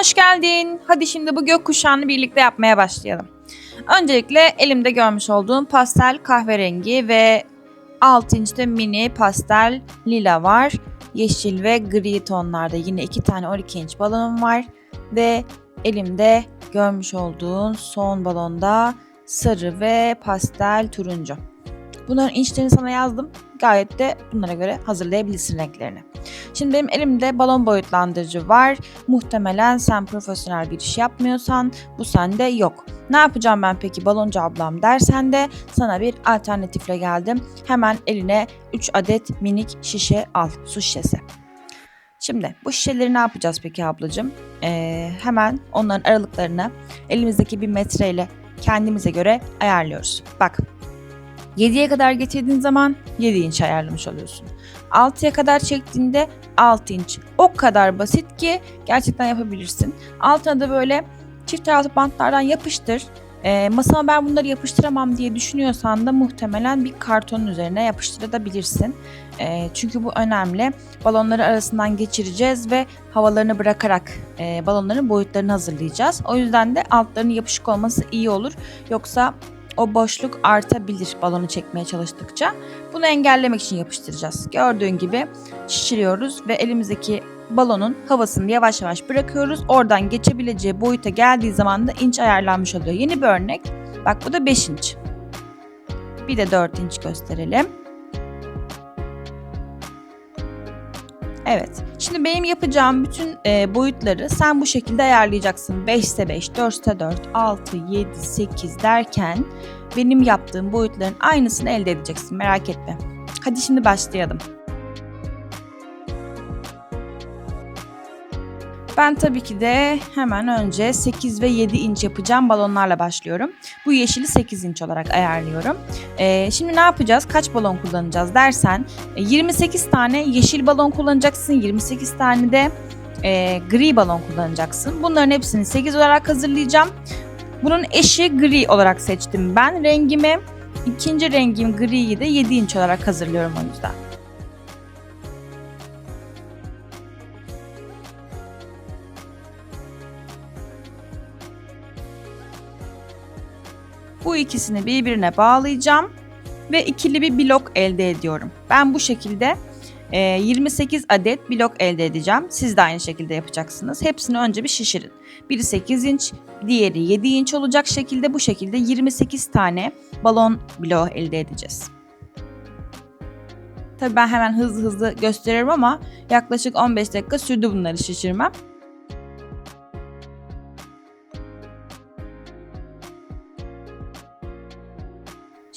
hoş geldin. Hadi şimdi bu gökkuşağını birlikte yapmaya başlayalım. Öncelikle elimde görmüş olduğum pastel kahverengi ve 6 inçte mini pastel lila var. Yeşil ve gri tonlarda yine iki tane 12 inç balonum var. Ve elimde görmüş olduğun son balonda sarı ve pastel turuncu. Bunların inçlerini sana yazdım. Gayet de bunlara göre hazırlayabilirsin renklerini. Şimdi benim elimde balon boyutlandırıcı var. Muhtemelen sen profesyonel bir iş yapmıyorsan bu sende yok. Ne yapacağım ben peki baloncu ablam dersen de sana bir alternatifle geldim. Hemen eline 3 adet minik şişe al, su şişesi. Şimdi bu şişeleri ne yapacağız peki ablacığım? Ee, hemen onların aralıklarını elimizdeki bir metreyle kendimize göre ayarlıyoruz. Bak 7'ye kadar getirdiğin zaman 7 inç ayarlamış oluyorsun. 6'ya kadar çektiğinde 6 inç. O kadar basit ki gerçekten yapabilirsin. Altına da böyle çift taraflı bantlardan yapıştır. E, masama ben bunları yapıştıramam diye düşünüyorsan da muhtemelen bir kartonun üzerine yapıştırabilirsin. E, çünkü bu önemli. Balonları arasından geçireceğiz ve havalarını bırakarak e, balonların boyutlarını hazırlayacağız. O yüzden de altlarının yapışık olması iyi olur. Yoksa o boşluk artabilir balonu çekmeye çalıştıkça. Bunu engellemek için yapıştıracağız. Gördüğün gibi şişiriyoruz ve elimizdeki balonun havasını yavaş yavaş bırakıyoruz. Oradan geçebileceği boyuta geldiği zaman da inç ayarlanmış oluyor. Yeni bir örnek. Bak bu da 5 inç. Bir de 4 inç gösterelim. Evet. Şimdi benim yapacağım bütün e, boyutları sen bu şekilde ayarlayacaksın. 5 ise 5, 4 ise 4, 6, 7, 8 derken benim yaptığım boyutların aynısını elde edeceksin. Merak etme. Hadi şimdi başlayalım. Ben tabii ki de hemen önce 8 ve 7 inç yapacağım balonlarla başlıyorum. Bu yeşili 8 inç olarak ayarlıyorum. Ee, şimdi ne yapacağız? Kaç balon kullanacağız dersen 28 tane yeşil balon kullanacaksın. 28 tane de e, gri balon kullanacaksın. Bunların hepsini 8 olarak hazırlayacağım. Bunun eşi gri olarak seçtim ben. Rengimi ikinci rengim griyi de 7 inç olarak hazırlıyorum o yüzden. Bu ikisini birbirine bağlayacağım ve ikili bir blok elde ediyorum. Ben bu şekilde 28 adet blok elde edeceğim. Siz de aynı şekilde yapacaksınız. Hepsini önce bir şişirin. Biri 8 inç, diğeri 7 inç olacak şekilde bu şekilde 28 tane balon bloğu elde edeceğiz. Tabii ben hemen hızlı hızlı gösteriyorum ama yaklaşık 15 dakika sürdü bunları şişirmem.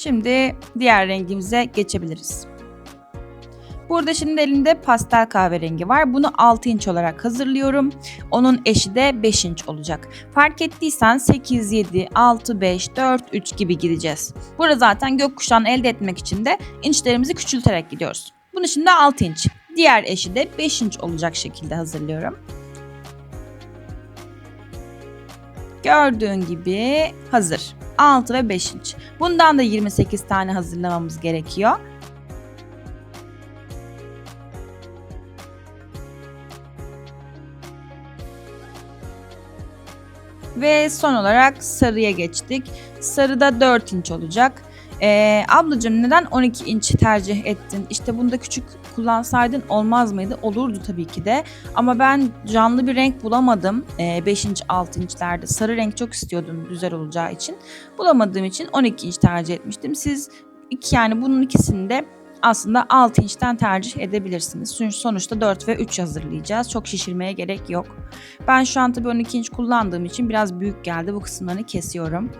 Şimdi diğer rengimize geçebiliriz. Burada şimdi elimde pastel kahverengi var. Bunu 6 inç olarak hazırlıyorum. Onun eşi de 5 inç olacak. Fark ettiysen 8, 7, 6, 5, 4, 3 gibi gideceğiz. Burada zaten gökkuşağını elde etmek için de inçlerimizi küçülterek gidiyoruz. Bunu şimdi 6 inç. Diğer eşi de 5 inç olacak şekilde hazırlıyorum. Gördüğün gibi hazır. 6 ve 5 inç. Bundan da 28 tane hazırlamamız gerekiyor. Ve son olarak sarıya geçtik. Sarıda 4 inç olacak. Ee, ablacığım neden 12 inç tercih ettin? İşte bunda küçük kullansaydın olmaz mıydı? Olurdu tabii ki de. Ama ben canlı bir renk bulamadım. Ee, 5 inç 6 inçlerde. Sarı renk çok istiyordum güzel olacağı için. Bulamadığım için 12 inç tercih etmiştim. Siz iki yani bunun ikisini de aslında 6 inçten tercih edebilirsiniz. Çünkü sonuçta 4 ve 3 hazırlayacağız. Çok şişirmeye gerek yok. Ben şu an tabii 12 inç kullandığım için biraz büyük geldi. Bu kısımlarını kesiyorum.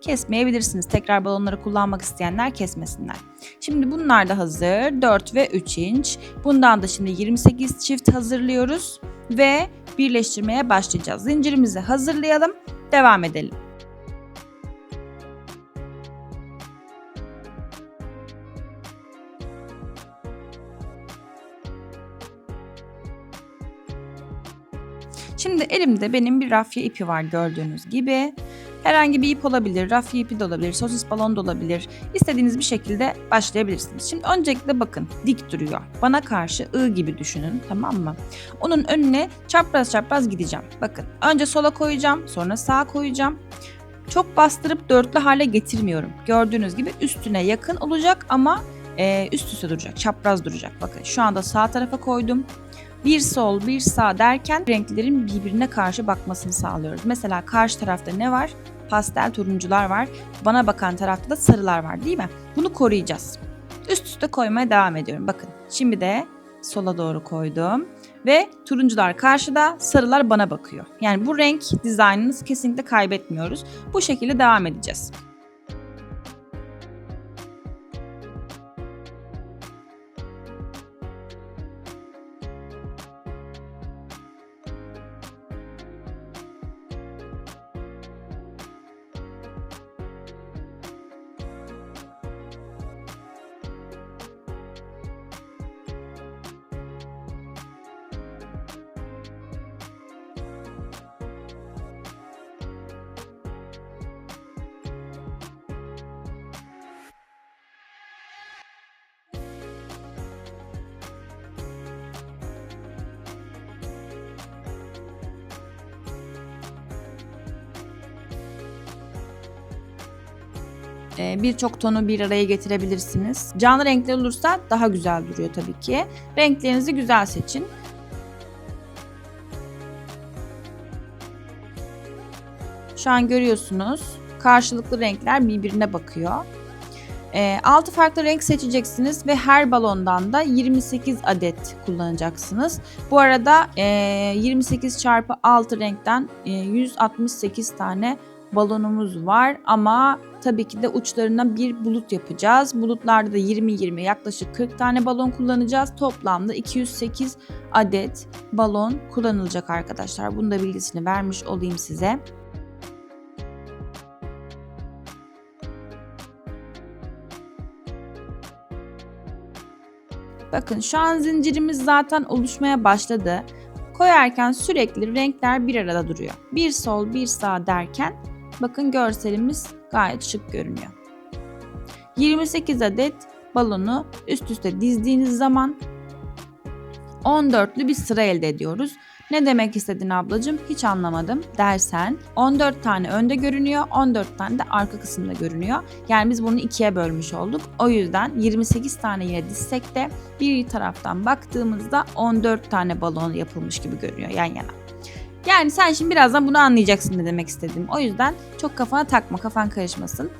Kesmeyebilirsiniz. Tekrar balonları kullanmak isteyenler kesmesinler. Şimdi bunlar da hazır. 4 ve 3 inç. Bundan da şimdi 28 çift hazırlıyoruz ve birleştirmeye başlayacağız. Zincirimizi hazırlayalım. Devam edelim. Şimdi elimde benim bir rafya ipi var gördüğünüz gibi. Herhangi bir ip olabilir, raf ipi de olabilir, sosis balon da olabilir. İstediğiniz bir şekilde başlayabilirsiniz. Şimdi öncelikle bakın dik duruyor. Bana karşı I gibi düşünün tamam mı? Onun önüne çapraz çapraz gideceğim. Bakın önce sola koyacağım sonra sağa koyacağım. Çok bastırıp dörtlü hale getirmiyorum. Gördüğünüz gibi üstüne yakın olacak ama e, üst üste duracak, çapraz duracak. Bakın şu anda sağ tarafa koydum. Bir sol bir sağ derken renklerin birbirine karşı bakmasını sağlıyoruz. Mesela karşı tarafta ne var? Pastel turuncular var. Bana bakan tarafta da sarılar var değil mi? Bunu koruyacağız. Üst üste koymaya devam ediyorum. Bakın şimdi de sola doğru koydum. Ve turuncular karşıda, sarılar bana bakıyor. Yani bu renk dizaynını kesinlikle kaybetmiyoruz. Bu şekilde devam edeceğiz. Birçok tonu bir araya getirebilirsiniz. Canlı renkler olursa daha güzel duruyor tabii ki. Renklerinizi güzel seçin. Şu an görüyorsunuz karşılıklı renkler birbirine bakıyor. E, 6 farklı renk seçeceksiniz ve her balondan da 28 adet kullanacaksınız. Bu arada e, 28 çarpı 6 renkten e, 168 tane balonumuz var ama tabii ki de uçlarına bir bulut yapacağız. Bulutlarda da 20-20 yaklaşık 40 tane balon kullanacağız. Toplamda 208 adet balon kullanılacak arkadaşlar. Bunu da bilgisini vermiş olayım size. Bakın şu an zincirimiz zaten oluşmaya başladı. Koyarken sürekli renkler bir arada duruyor. Bir sol bir sağ derken bakın görselimiz gayet şık görünüyor. 28 adet balonu üst üste dizdiğiniz zaman 14'lü bir sıra elde ediyoruz. Ne demek istedin ablacığım hiç anlamadım dersen 14 tane önde görünüyor 14 tane de arka kısımda görünüyor. Yani biz bunu ikiye bölmüş olduk. O yüzden 28 tane yine dizsek de bir taraftan baktığımızda 14 tane balon yapılmış gibi görünüyor yan yana. Yani sen şimdi birazdan bunu anlayacaksın ne demek istedim. O yüzden çok kafana takma kafan karışmasın.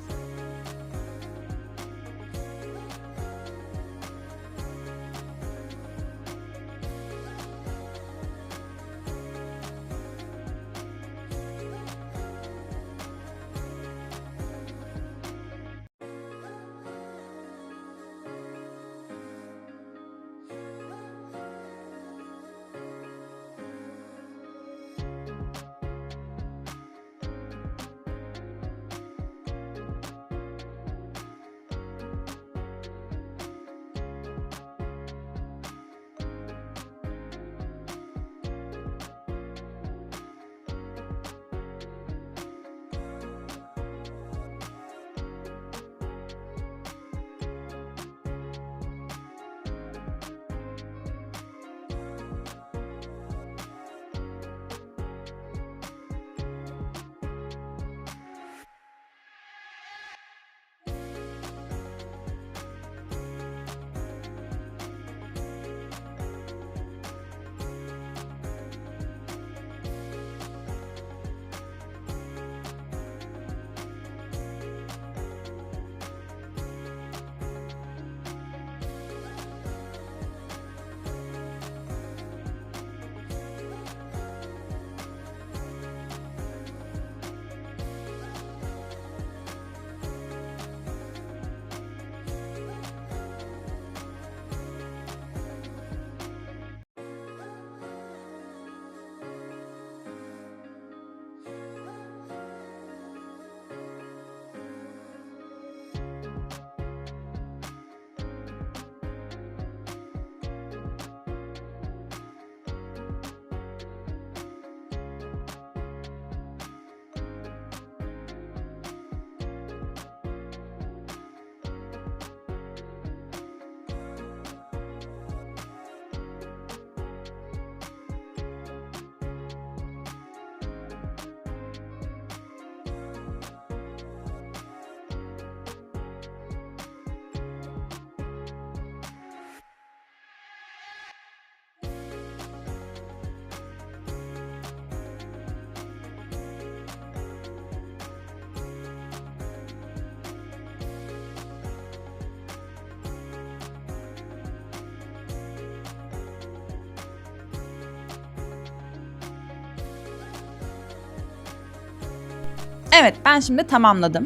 Evet ben şimdi tamamladım.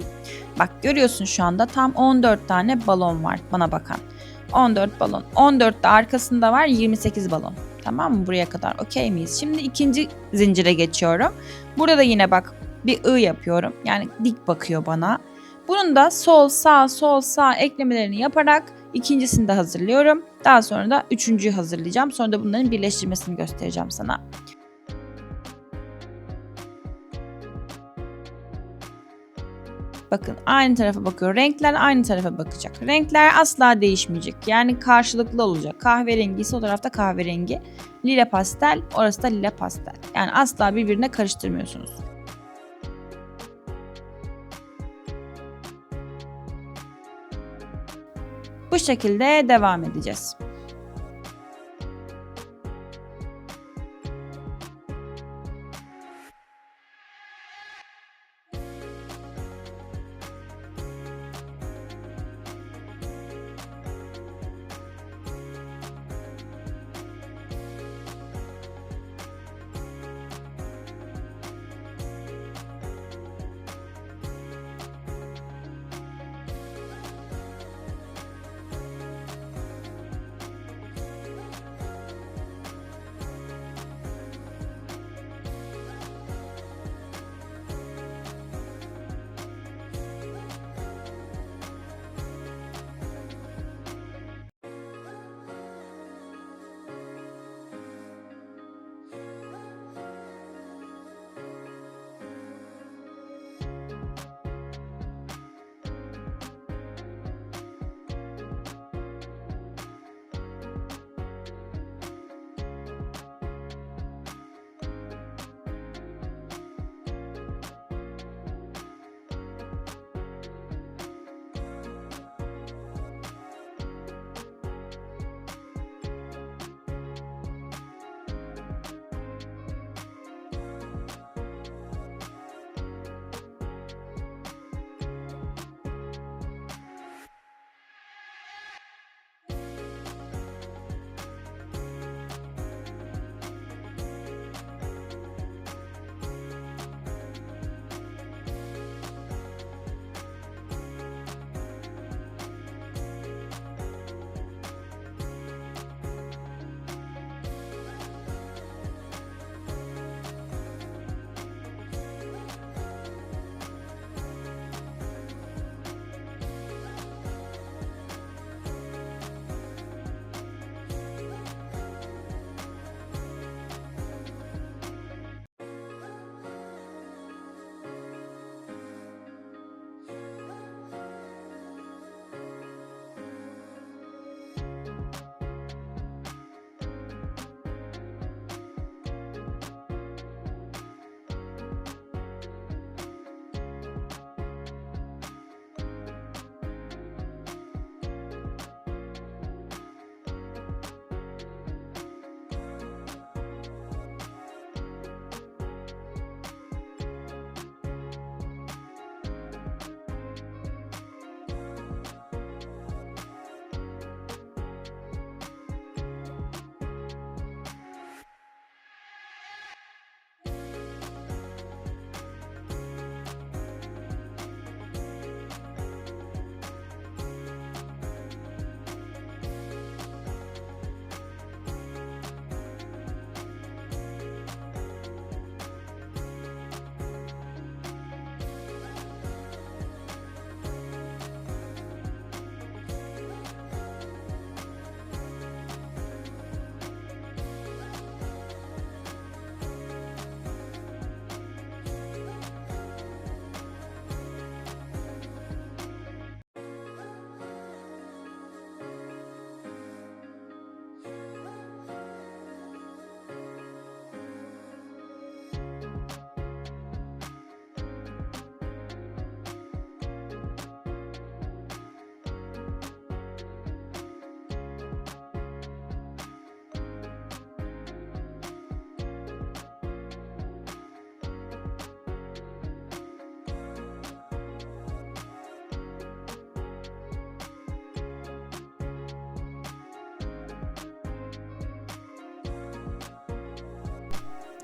Bak görüyorsun şu anda tam 14 tane balon var bana bakan. 14 balon. 14 de arkasında var 28 balon. Tamam mı? Buraya kadar okey miyiz? Şimdi ikinci zincire geçiyorum. Burada da yine bak bir I yapıyorum. Yani dik bakıyor bana. Bunun da sol sağ sol sağ eklemelerini yaparak ikincisini de hazırlıyorum. Daha sonra da üçüncüyü hazırlayacağım. Sonra da bunların birleştirmesini göstereceğim sana. Bakın aynı tarafa bakıyor. Renkler aynı tarafa bakacak. Renkler asla değişmeyecek. Yani karşılıklı olacak. Kahverengi ise o tarafta kahverengi. Lila pastel, orası da lila pastel. Yani asla birbirine karıştırmıyorsunuz. Bu şekilde devam edeceğiz.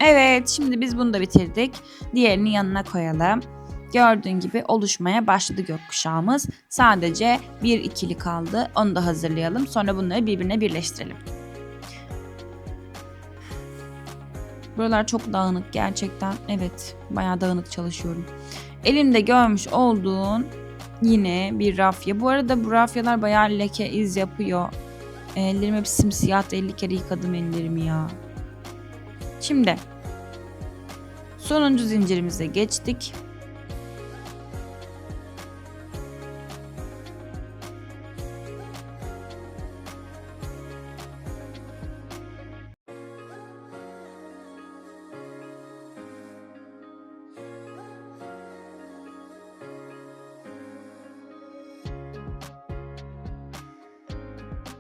Evet, şimdi biz bunu da bitirdik. Diğerini yanına koyalım. Gördüğün gibi oluşmaya başladı gökkuşağımız. Sadece bir ikili kaldı. Onu da hazırlayalım. Sonra bunları birbirine birleştirelim. Buralar çok dağınık gerçekten. Evet bayağı dağınık çalışıyorum. Elimde görmüş olduğun yine bir rafya. Bu arada bu rafyalar bayağı leke iz yapıyor. Ellerim hep simsiyah 50 kere yıkadım ellerimi ya. Şimdi sonuncu zincirimize geçtik.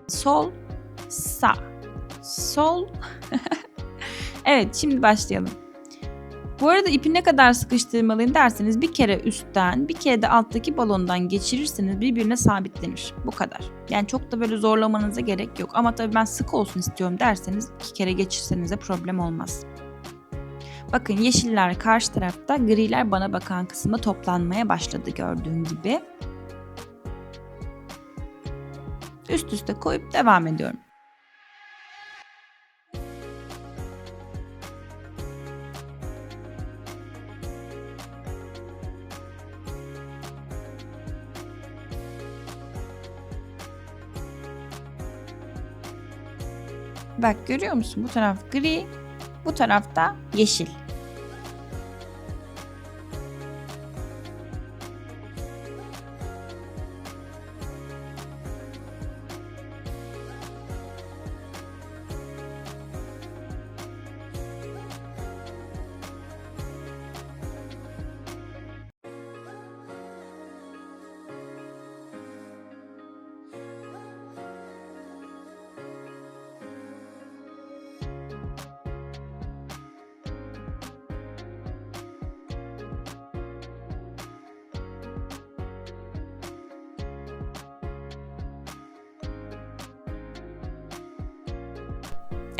sol, sağ, sol. evet şimdi başlayalım. Bu arada ipi ne kadar sıkıştırmalıyım derseniz bir kere üstten bir kere de alttaki balondan geçirirseniz birbirine sabitlenir. Bu kadar. Yani çok da böyle zorlamanıza gerek yok. Ama tabii ben sık olsun istiyorum derseniz iki kere geçirseniz de problem olmaz. Bakın yeşiller karşı tarafta, griler bana bakan kısmı toplanmaya başladı gördüğün gibi. üst üste koyup devam ediyorum. Bak görüyor musun? Bu taraf gri, bu tarafta yeşil.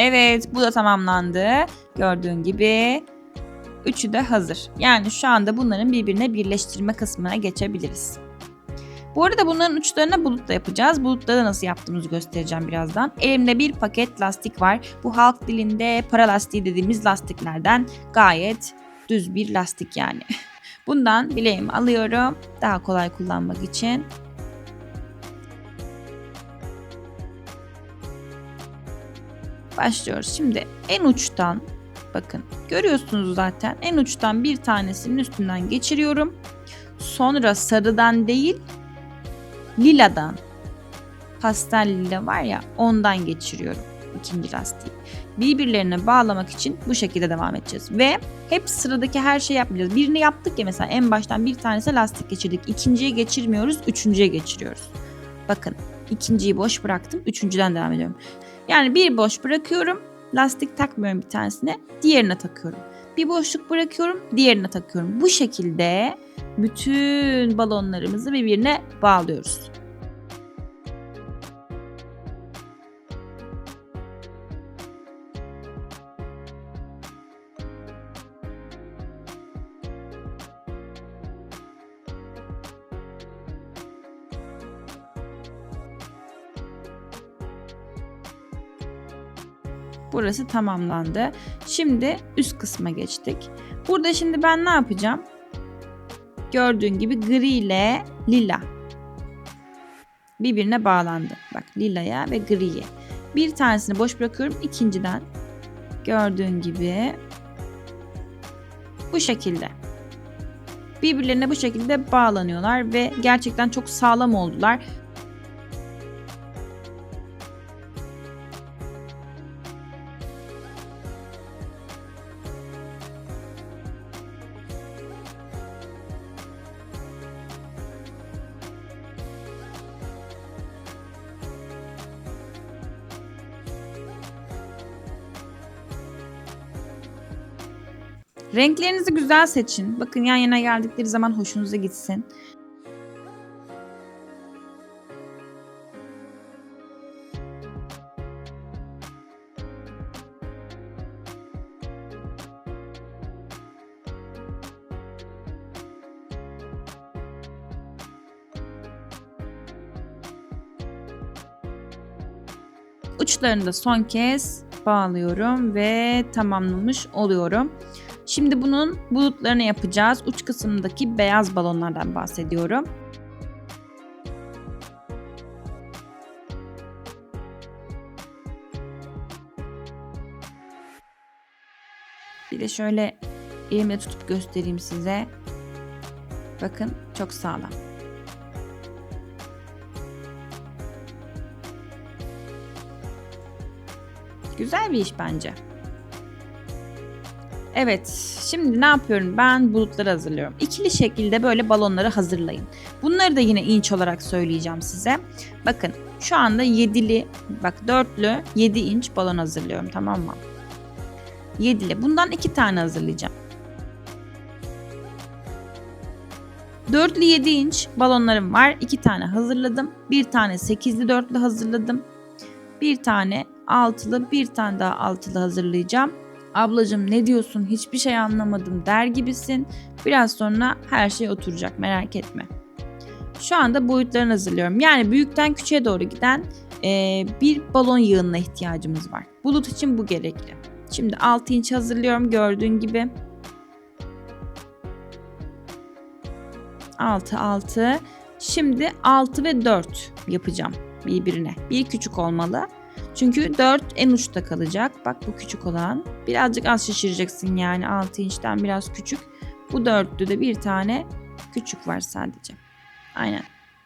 Evet bu da tamamlandı. Gördüğün gibi üçü de hazır. Yani şu anda bunların birbirine birleştirme kısmına geçebiliriz. Bu arada bunların uçlarına bulutla yapacağız. Bulutla da nasıl yaptığımızı göstereceğim birazdan. Elimde bir paket lastik var. Bu halk dilinde para lastiği dediğimiz lastiklerden gayet düz bir lastik yani. Bundan bileğimi alıyorum daha kolay kullanmak için. Başlıyoruz. Şimdi en uçtan bakın görüyorsunuz zaten en uçtan bir tanesinin üstünden geçiriyorum. Sonra sarıdan değil liladan pastel lila var ya ondan geçiriyorum ikinci lastiği. Birbirlerine bağlamak için bu şekilde devam edeceğiz. Ve hep sıradaki her şeyi yapmayacağız. Birini yaptık ya mesela en baştan bir tanesi lastik geçirdik. İkinciye geçirmiyoruz, üçüncüye geçiriyoruz. Bakın ikinciyi boş bıraktım, üçüncüden devam ediyorum. Yani bir boş bırakıyorum. Lastik takmıyorum bir tanesine. Diğerine takıyorum. Bir boşluk bırakıyorum. Diğerine takıyorum. Bu şekilde bütün balonlarımızı birbirine bağlıyoruz. Burası tamamlandı. Şimdi üst kısma geçtik. Burada şimdi ben ne yapacağım? Gördüğün gibi gri ile lila birbirine bağlandı. Bak lilaya ve griye. Bir tanesini boş bırakıyorum ikinciden. Gördüğün gibi bu şekilde. Birbirlerine bu şekilde bağlanıyorlar ve gerçekten çok sağlam oldular. Renklerinizi güzel seçin. Bakın yan yana geldikleri zaman hoşunuza gitsin. Uçlarını da son kez bağlıyorum ve tamamlamış oluyorum. Şimdi bunun bulutlarını yapacağız. Uç kısmındaki beyaz balonlardan bahsediyorum. Bir de şöyle elimle tutup göstereyim size. Bakın çok sağlam. Güzel bir iş bence. Evet, şimdi ne yapıyorum? Ben bulutları hazırlıyorum. İkili şekilde böyle balonları hazırlayın. Bunları da yine inç olarak söyleyeceğim size. Bakın şu anda yedili, bak dörtlü 7 inç balon hazırlıyorum tamam mı? Yedili. Bundan iki tane hazırlayacağım. Dörtlü 7 inç balonlarım var. İki tane hazırladım. Bir tane sekizli dörtlü hazırladım. Bir tane altılı, bir tane daha altılı hazırlayacağım. Ablacım ne diyorsun hiçbir şey anlamadım der gibisin. Biraz sonra her şey oturacak merak etme. Şu anda boyutlarını hazırlıyorum. Yani büyükten küçüğe doğru giden e, bir balon yığınına ihtiyacımız var. Bulut için bu gerekli. Şimdi 6 inç hazırlıyorum gördüğün gibi. 6 6. Şimdi 6 ve 4 yapacağım birbirine. Bir küçük olmalı. Çünkü 4 en uçta kalacak. Bak bu küçük olan. Birazcık az şişireceksin yani 6 inçten biraz küçük. Bu dörtlü de bir tane küçük var sadece. Aynen.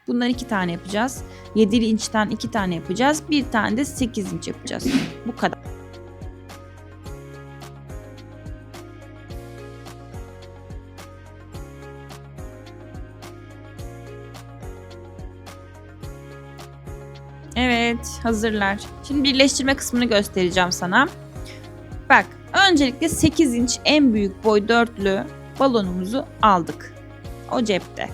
Bundan iki tane yapacağız. 7 inçten iki tane yapacağız. Bir tane de 8 inç yapacağız. Bu kadar. Hazırlar. Şimdi birleştirme kısmını göstereceğim sana. Bak, öncelikle 8 inç en büyük boy dörtlü balonumuzu aldık. O cepte.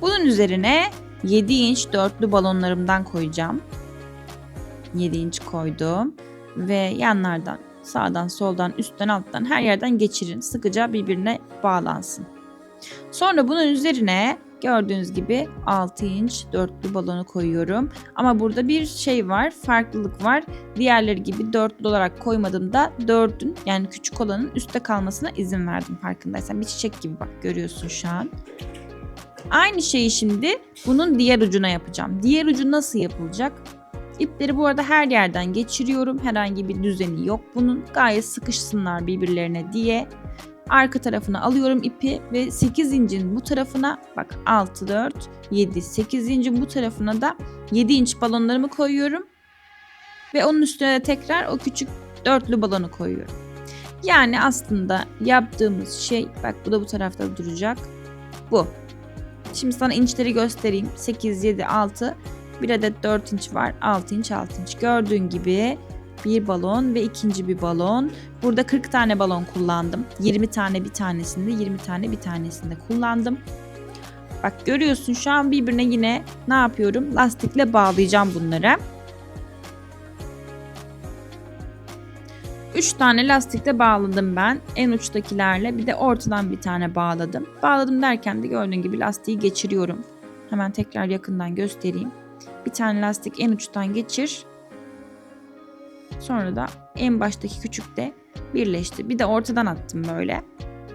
Bunun üzerine 7 inç dörtlü balonlarımdan koyacağım. 7 inç koydum ve yanlardan sağdan soldan üstten alttan her yerden geçirin. Sıkıca birbirine bağlansın. Sonra bunun üzerine Gördüğünüz gibi 6 inç dörtlü balonu koyuyorum. Ama burada bir şey var, farklılık var. Diğerleri gibi dörtlü olarak koymadım da dördün yani küçük olanın üstte kalmasına izin verdim farkındaysan. Bir çiçek gibi bak görüyorsun şu an. Aynı şeyi şimdi bunun diğer ucuna yapacağım. Diğer ucu nasıl yapılacak? İpleri bu arada her yerden geçiriyorum. Herhangi bir düzeni yok bunun. Gayet sıkışsınlar birbirlerine diye arka tarafına alıyorum ipi ve 8 incin bu tarafına bak 6 4 7 8 incin bu tarafına da 7 inç balonlarımı koyuyorum. Ve onun üstüne de tekrar o küçük dörtlü balonu koyuyorum. Yani aslında yaptığımız şey bak bu da bu tarafta duracak. Bu. Şimdi sana inçleri göstereyim. 8, 7, 6. Bir adet 4 inç var. 6 inç, 6 inç. Gördüğün gibi bir balon ve ikinci bir balon. Burada 40 tane balon kullandım. 20 tane bir tanesinde, 20 tane bir tanesinde kullandım. Bak görüyorsun şu an birbirine yine ne yapıyorum? Lastikle bağlayacağım bunları. 3 tane lastikle bağladım ben. En uçtakilerle bir de ortadan bir tane bağladım. Bağladım derken de gördüğün gibi lastiği geçiriyorum. Hemen tekrar yakından göstereyim. Bir tane lastik en uçtan geçir. Sonra da en baştaki küçük de birleşti. Bir de ortadan attım böyle.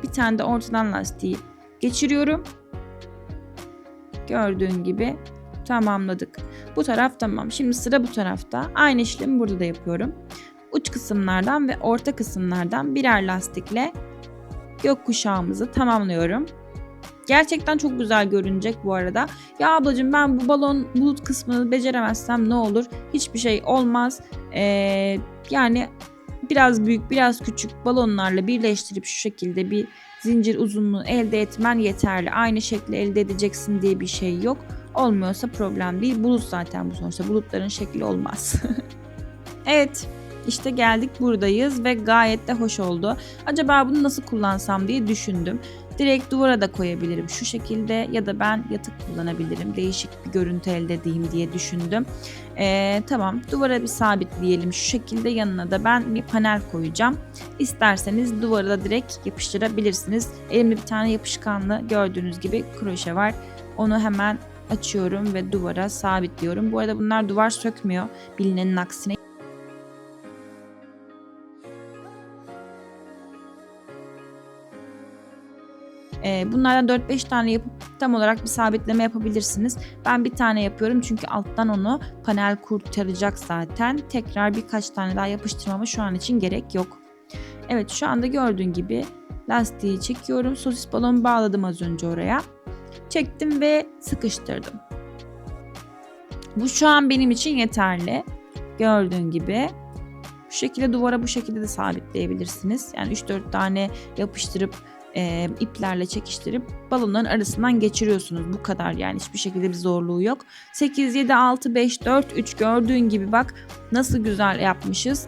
Bir tane de ortadan lastiği geçiriyorum. Gördüğün gibi tamamladık. Bu taraf tamam. Şimdi sıra bu tarafta. Aynı işlemi burada da yapıyorum. Uç kısımlardan ve orta kısımlardan birer lastikle gökkuşağımızı tamamlıyorum. Gerçekten çok güzel görünecek bu arada. Ya ablacığım ben bu balon bulut kısmını beceremezsem ne olur? Hiçbir şey olmaz. Ee, yani biraz büyük biraz küçük balonlarla birleştirip şu şekilde bir zincir uzunluğu elde etmen yeterli. Aynı şekli elde edeceksin diye bir şey yok. Olmuyorsa problem değil. Bulut zaten bu sonuçta. Bulutların şekli olmaz. evet. İşte geldik buradayız ve gayet de hoş oldu. Acaba bunu nasıl kullansam diye düşündüm. Direkt duvara da koyabilirim şu şekilde ya da ben yatık kullanabilirim. Değişik bir görüntü elde edeyim diye düşündüm. Ee, tamam duvara bir sabitleyelim şu şekilde yanına da ben bir panel koyacağım. İsterseniz duvara da direkt yapıştırabilirsiniz. Elimde bir tane yapışkanlı gördüğünüz gibi kroşe var. Onu hemen açıyorum ve duvara sabitliyorum. Bu arada bunlar duvar sökmüyor bilinenin aksine. Ee, bunlardan 4-5 tane yapıp tam olarak bir sabitleme yapabilirsiniz. Ben bir tane yapıyorum çünkü alttan onu panel kurtaracak zaten. Tekrar birkaç tane daha yapıştırmama şu an için gerek yok. Evet şu anda gördüğün gibi lastiği çekiyorum. Sosis balon bağladım az önce oraya. Çektim ve sıkıştırdım. Bu şu an benim için yeterli. Gördüğün gibi. Bu şekilde duvara bu şekilde de sabitleyebilirsiniz. Yani 3-4 tane yapıştırıp e, iplerle çekiştirip balonların arasından geçiriyorsunuz. Bu kadar yani hiçbir şekilde bir zorluğu yok. 8, 7, 6, 5, 4, 3 gördüğün gibi bak nasıl güzel yapmışız.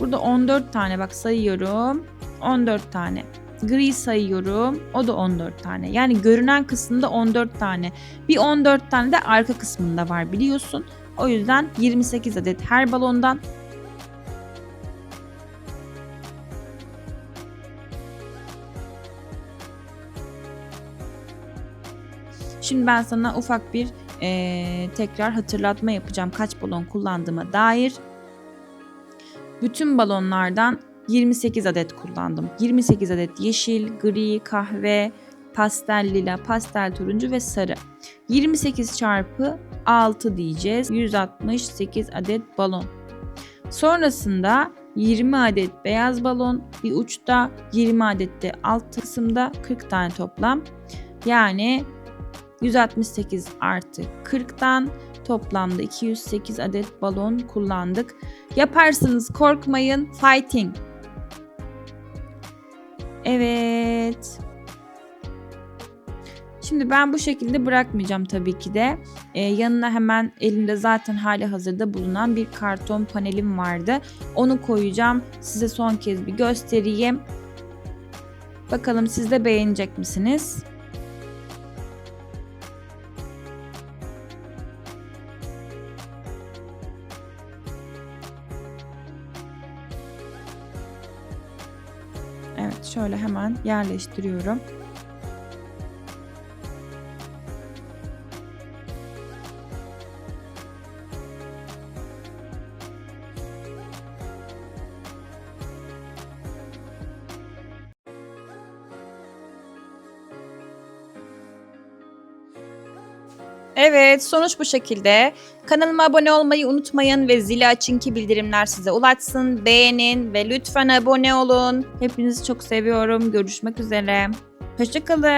Burada 14 tane bak sayıyorum. 14 tane. Gri sayıyorum. O da 14 tane. Yani görünen kısımda 14 tane. Bir 14 tane de arka kısmında var biliyorsun. O yüzden 28 adet her balondan Şimdi ben sana ufak bir eee, tekrar hatırlatma yapacağım kaç balon kullandığıma dair. Bütün balonlardan 28 adet kullandım. 28 adet yeşil, gri, kahve, pastel lila, pastel turuncu ve sarı. 28 çarpı 6 diyeceğiz. 168 adet balon. Sonrasında 20 adet beyaz balon, bir uçta 20 adet de alt kısımda 40 tane toplam. Yani 168 artı 40'tan toplamda 208 adet balon kullandık. Yaparsınız korkmayın. Fighting. Evet. Şimdi ben bu şekilde bırakmayacağım tabii ki de. Ee, yanına hemen elimde zaten hali hazırda bulunan bir karton panelim vardı. Onu koyacağım. Size son kez bir göstereyim. Bakalım siz de beğenecek misiniz? Şöyle hemen yerleştiriyorum. Evet sonuç bu şekilde. Kanalıma abone olmayı unutmayın ve zili açın ki bildirimler size ulaşsın. Beğenin ve lütfen abone olun. Hepinizi çok seviyorum. Görüşmek üzere. Hoşçakalın.